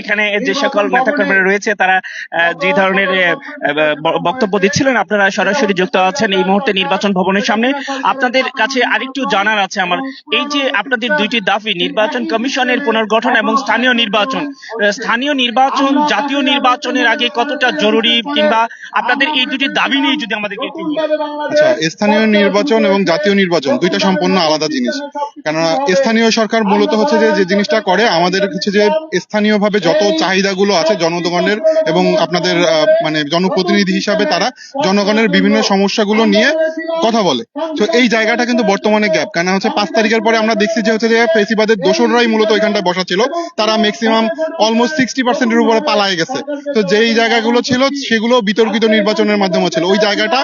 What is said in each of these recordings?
এখানে যে সকল নেতাকর্মীরা রয়েছে তারা যে ধরনের বক্তব্য দিচ্ছিলেন আপনারা সরাসরি যুক্ত আছেন এই মুহূর্তে নির্বাচন ভবনের সামনে। আপনাদের কাছে আরেকটু জানার আছে আমার এই যে আপনাদের দুইটি দাবি নির্বাচন কমিশনের পুনর্গঠন এবং স্থানীয় নির্বাচন স্থানীয় নির্বাচন জাতীয় নির্বাচনের আগে কতটা জরুরি কিংবা আপনাদের এই দুটি দাবি নিয়ে যদি আমাদেরকে আচ্ছা স্থানীয় নির্বাচন এবং জাতীয় নির্বাচন দুইটা সম্পূর্ণ আলাদা জিনিস। কেননা স্থানীয় সরকার মূলত হচ্ছে যে যে জিনিসটা করে আমাদের হচ্ছে যে স্থানীয়ভাবে যত চাহিদাগুলো আছে জনগণের এবং আপনাদের মানে জনপ্রতিনিধি হিসাবে তারা জনগণের বিভিন্ন সমস্যাগুলো নিয়ে কথা বলে। তো এই জায়গাটা কিন্তু বর্তমানে গ্যাপ কেন হচ্ছে পাঁচ তারিখের পরে আমরা দেখছি যে হচ্ছে যে ফেসিবাদের দোসররাই মূলত ওইখানটায় বসা ছিল তারা ম্যাক্সিমাম অলমোস্ট সিক্সটি পার্সেন্টের উপরে পালায়ে গেছে। তো যেই জায়গাগুলো ছিল সেগুলো বিতর্কিত নির্বাচনের মাধ্যমে ছিল। ওই জায়গাটা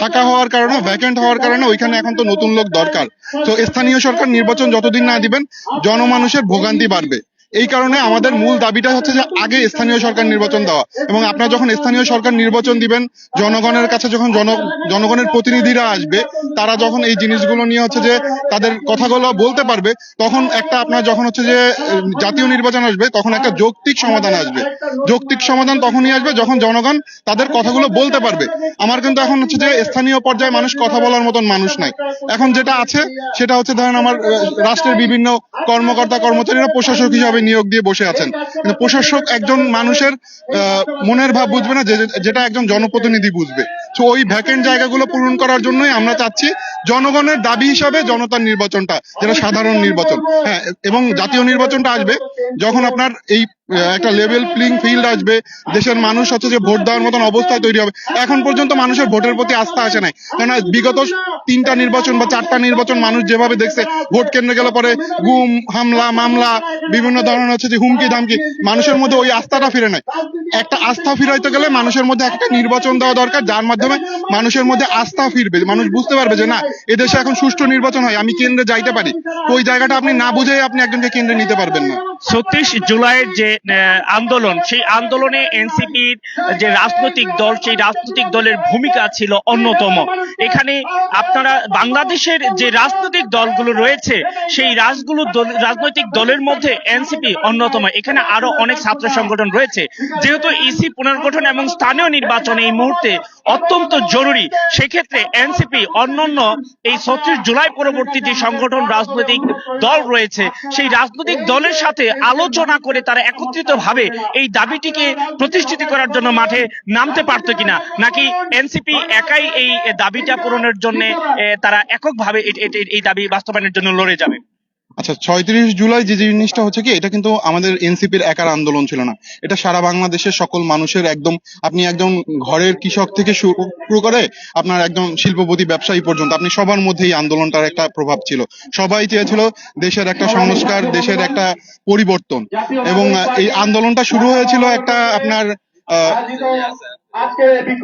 ফাঁকা হওয়ার কারণে ভ্যাকেন্ট হওয়ার কারণে ওইখানে এখন তো নতুন লোক দরকার। তো স্থানীয় সরকার নির্বাচন যতদিন না দিবেন জনমানুষের ভোগান্তি বাড়বে। এই কারণে আমাদের মূল দাবিটা হচ্ছে যে আগে স্থানীয় সরকার নির্বাচন দেওয়া। এবং আপনারা যখন স্থানীয় সরকার নির্বাচন দিবেন, জনগণের কাছে যখন জন, জনগণের প্রতিনিধিরা আসবে, তারা যখন এই জিনিসগুলো নিয়ে হচ্ছে যে তাদের কথাগুলো বলতে পারবে, তখন একটা আপনার যখন হচ্ছে যে, জাতীয় নির্বাচন আসবে, তখন একটা যৌক্তিক সমাধান আসবে। যৌক্তিক সমাধান তখনই আসবে যখন জনগণ তাদের কথাগুলো বলতে পারবে। আমার কিন্তু এখন হচ্ছে যে স্থানীয় পর্যায়ে মানুষ কথা বলার মতন মানুষ নাই। এখন যেটা আছে, সেটা হচ্ছে ধরেন আমার রাষ্ট্রের বিভিন্ন কর্মকর্তা, কর্মচারীরা প্রশাসক হিসাবে নিয়োগ দিয়ে বসে আছেন। কিন্তু প্রশাসক একজন মানুষের মনের ভাব বুঝবে না যেটা একজন জনপ্রতিনিধি বুঝবে। তো ওই ভ্যাকেন্ট জায়গাগুলো পূরণ করার জন্যই আমরা চাচ্ছি জনগণের দাবি হিসাবে জনতার নির্বাচনটা, যেটা সাধারণ নির্বাচন। হ্যাঁ এবং জাতীয় নির্বাচনটা আসবে যখন আপনার এই একটা লেভেল প্লেইং ফিল্ড আসবে, দেশের মানুষ হচ্ছে যে ভোট দেওয়ার মতন অবস্থায় তৈরি হবে। এখন পর্যন্ত মানুষের ভোটের প্রতি আস্থা আসে নাই। কেননা বিগত তিনটা নির্বাচন বা চারটা নির্বাচন মানুষ যেভাবে দেখছে, ভোট কেন্দ্রে গেলে পরে গুম, হামলা, মামলা, বিভিন্ন ধরনের হচ্ছে যে হুমকি ধামকি, মানুষের মধ্যে ওই আস্থাটা ফিরে নাই। একটা আস্থা ফিরাইতে গেলে মানুষের মধ্যে একটা নির্বাচন দেওয়া দরকার, যার মাধ্যমে মানুষের মধ্যে আস্থা ফিরবে। মানুষ বুঝতে পারবে যে না, এদেশে এখন সুষ্ঠু নির্বাচন হয়, আমি কেন্দ্রে যাইতে পারি। ওই জায়গাটা আপনি না বুঝে আপনি একজনকে কেন্দ্রে নিতে পারবেন না। ছত্রিশ জুলাইয়ের যে আন্দোলন, সেই আন্দোলনে এনসিপির যে রাজনৈতিক দল, সেই রাজনৈতিক দলের ভূমিকা ছিল অন্যতম। এখানে আপনারা বাংলাদেশের যে রাজনৈতিক দলগুলো রয়েছে, সেই রাজগুলো রাজনৈতিক দলের মধ্যে এনসিপি অন্যতম। এখানে আরও অনেক ছাত্র সংগঠন রয়েছে। যেহেতু ইসি পুনর্গঠন এবং স্থানীয় নির্বাচন এই মুহূর্তে অত্যন্ত জরুরি। সেক্ষেত্রে এনসিপি অন্যান্য এই ছত্রিশ জুলাই পরবর্তী যে সংগঠন, রাজনৈতিক দল রয়েছে, সেই রাজনৈতিক দলের সাথে আলোচনা করে তারা একত্রিত ভাবে এই দাবিটিকে প্রতিষ্ঠিত করার জন্য মাঠে নামতে পারতো কিনা, নাকি এনসিপি একাই এই দাবিটা পূরণের জন্য তারা এককভাবে এই দাবি বাস্তবায়নের জন্য লড়ে যাবে? আচ্ছা ছয়ত্রিশ জুলাই যে জিনিসটা হচ্ছে কি এটা কিন্তু আমাদের এনসিপির একার আন্দোলন ছিল না। এটা সারা বাংলাদেশের সকল মানুষের একদম আপনি একদম ঘরের কৃষক থেকে শুরু করে আপনার একদম শিল্পপতি ব্যবসায়ী পর্যন্ত আপনি সবার মধ্যে এই আন্দোলনটার একটা প্রভাব ছিল। সবাই চেয়েছিল দেশের একটা সংস্কার দেশের একটা পরিবর্তন। এবং এই আন্দোলনটা শুরু হয়েছিল একটা আপনার আহ,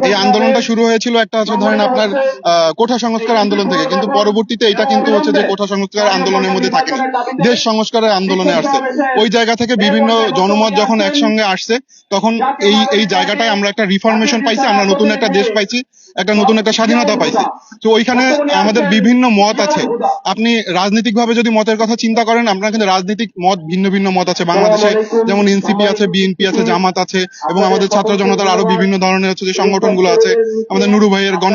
এই আন্দোলনটা শুরু হয়েছিল একটা হচ্ছে ধরেন আপনার আহ, কোঠা সংস্কার আন্দোলন থেকে। কিন্তু পরবর্তীতে এটা কিন্তু হচ্ছে যে কোঠা সংস্কার আন্দোলনের মধ্যে থাকেনি দেশ সংস্কারের আন্দোলনে আসছে। ওই জায়গা থেকে বিভিন্ন জনমত যখন একসঙ্গে আসছে তখন এই এই জায়গাটায় আমরা একটা রিফরমেশন পাইছি আমরা নতুন একটা দেশ পাইছি একটা নতুন একটা স্বাধীনতা পাইছি। তো ওইখানে আমাদের বিভিন্ন মত আছে। আপনি রাজনৈতিক ভাবে যদি মতের কথা চিন্তা করেন আপনার কিন্তু রাজনৈতিক মত ভিন্ন ভিন্ন মত আছে। বাংলাদেশে যেমন এনসিপি আছে বিএনপি আছে জামাত আছে এবং আমাদের ছাত্র জনতার আরও বিভিন্ন ধরনের হচ্ছে যে সংগঠনগুলো আছে, আমাদের নুরু ভাইয়ের গণ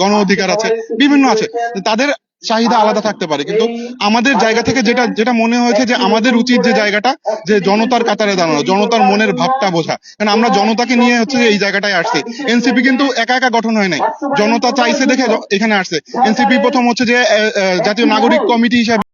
গণ অধিকার আছে, বিভিন্ন আছে। তাদের চাহিদা আলাদা থাকতে পারে, কিন্তু আমাদের জায়গা থেকে যেটা যেটা মনে হয়েছে যে আমাদের উচিত যে জায়গাটা, যে জনতার কাতারে দাঁড়ানো, জনতার মনের ভাবটা বোঝা। কারণ আমরা জনতাকে নিয়ে হচ্ছে এই জায়গাটায় আসছি। এনসিপি কিন্তু একা একা গঠন হয় নাই। জনতা চাইছে দেখে এখানে আসছে। এনসিপি প্রথম হচ্ছে যে জাতীয় নাগরিক কমিটি হিসাবে